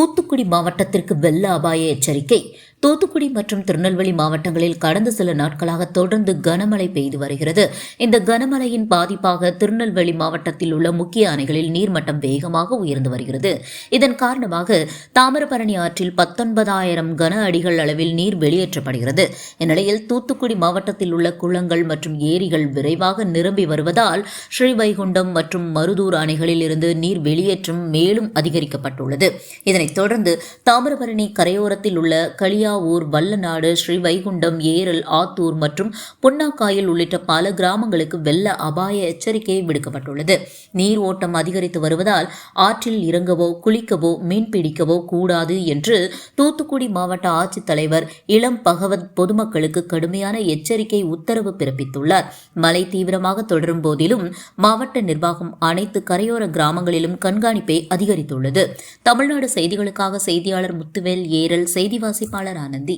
தூத்துக்குடி மாவட்டத்திற்கு வெள்ள அபாய எச்சரிக்கை தூத்துக்குடி மற்றும் திருநெல்வேலி மாவட்டங்களில் கடந்த சில நாட்களாக தொடர்ந்து கனமழை பெய்து வருகிறது. இந்த கனமழையின் பாதிப்பாக திருநெல்வேலி மாவட்டத்தில் உள்ள முக்கிய அணைகளில் நீர்மட்டம் வேகமாக உயர்ந்து வருகிறது. இதன் காரணமாக தாமிரபரணி ஆற்றில் பத்தொன்பதாயிரம் கன அடிகள் அளவில் நீர் வெளியேற்றப்படுகிறது. இந்நிலையில் தூத்துக்குடி மாவட்டத்தில் உள்ள குளங்கள் மற்றும் ஏரிகள் விரைவாக நிரம்பி வருவதால் ஸ்ரீவைகுண்டம் மற்றும் மருதூர் அணைகளில் இருந்து நீர் வெளியேற்றம் மேலும் அதிகரிக்கப்பட்டுள்ளது. இதனைத் தொடர்ந்து தாமிரபரணி கரையோரத்தில் உள்ள களியாவூர் வல்லநாடு ஸ்ரீவைகுண்டம் ஏரல் ஆத்தூர் மற்றும் பொன்னாக்காயில் உள்ளிட்ட பல கிராமங்களுக்கு வெள்ள அபாய எச்சரிக்கை விடுக்கப்பட்டுள்ளது. நீர் ஓட்டம் அதிகரித்து வருவதால் ஆற்றில் இறங்கவோ குளிக்கவோ மீன் பிடிக்கவோ கூடாது என்று தூத்துக்குடி மாவட்ட ஆட்சித்தலைவர் இளம் பகவத் பொதுமக்களுக்கு கடுமையான எச்சரிக்கை உத்தரவு பிறப்பித்துள்ளார். மழை தீவிரமாக தொடரும் போதிலும் மாவட்ட நிர்வாகம் அனைத்து கரையோர கிராமங்களிலும் கண்காணிப்பை அதிகரித்துள்ளது. தமிழ்நாடு செய்திகளுக்காக செய்தியாளர் முத்துவேல் ஏரல் செய்தி வாசிப்பாளர் आनंदी